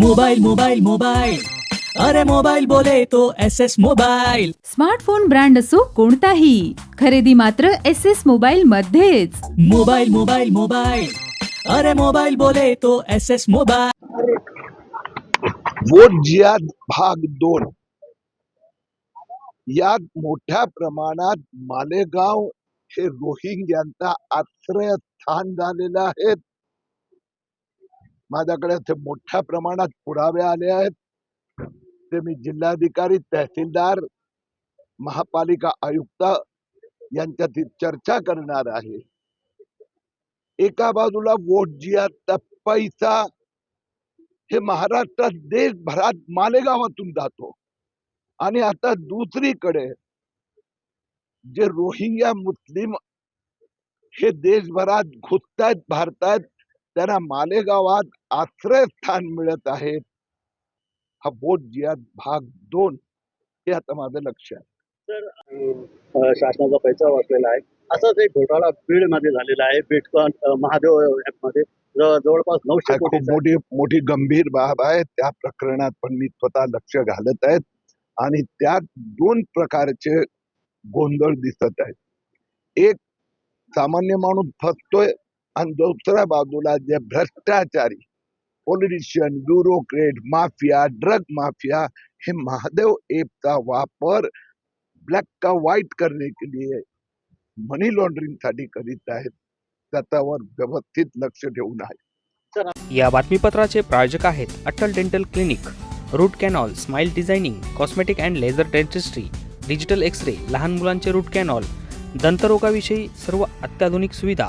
Mobile mobile mobile अरे mobile बोले तो S S mobile smartphone brand असो कोणताही खरेदी मात्र एस एस मोबाईल मध्येच. मोबाइल मोबाइल मोबाइल अरे मोबाइल बोले तो एस एस मोबाइल वोट जिहाद भाग दोन. यात मोठ्या प्रमाणात मालेगाव हे रोहिंग्यांचा आश्रयस्थान झालेलं आहे. माझ्याकडे ते मोठ्या प्रमाणात पुरावे आले आहेत. ते मी जिल्हाधिकारी तहसीलदार महापालिका आयुक्त यांच्यातील चर्चा करणार आहे. एका बाजूला वोट जिहादचा पैसा हे महाराष्ट्रात देशभरात मालेगावातून जातो. आणि आता दुसरीकडे जे रोहिंग्या मुस्लिम हे देशभरात घुसतायत भारतात त्यांना मालेगावात आश्रयस्थान मिळत आहे. हा बोट जिहाद भाग दोन हे आता माझं लक्ष आहे. शासनाचा पैसा वाचलेला आहे. असाच एक घोटाळा बीडमध्ये झालेला आहे. बिटकॉइन अ, महादेव ऍपमध्ये ज- जवळपास नऊशे खूप कोटी मोठी मोठी गंभीर बाब आहे. त्या प्रकरणात पण मी स्वतः लक्ष घालत आहेत आणि त्यात दोन प्रकारचे गोंधळ दिसत आहेत. एक सामान्य माणूस फसतोय. आणि दुसऱ्या बाजूला जे भ्रष्टाचारी politician bureaucrat mafia drug mafia हे महादेव एपचा वापर ब्लॅक का व्हाईट करने के लिए मनी लॉन्ड्रिंगसाठी करीत आहेत. त्याच्यावर व्यवस्थित लक्ष ठेवून आहे. या बातमीपत्राचे प्रायोजक आहेत Atal dental clinic root canal smile designing cosmetic and laser dentistry digital X ray लहान मुलांचे रूट कॅनॉल दंतरोगाविषयी सर्व अत्याधुनिक सुविधा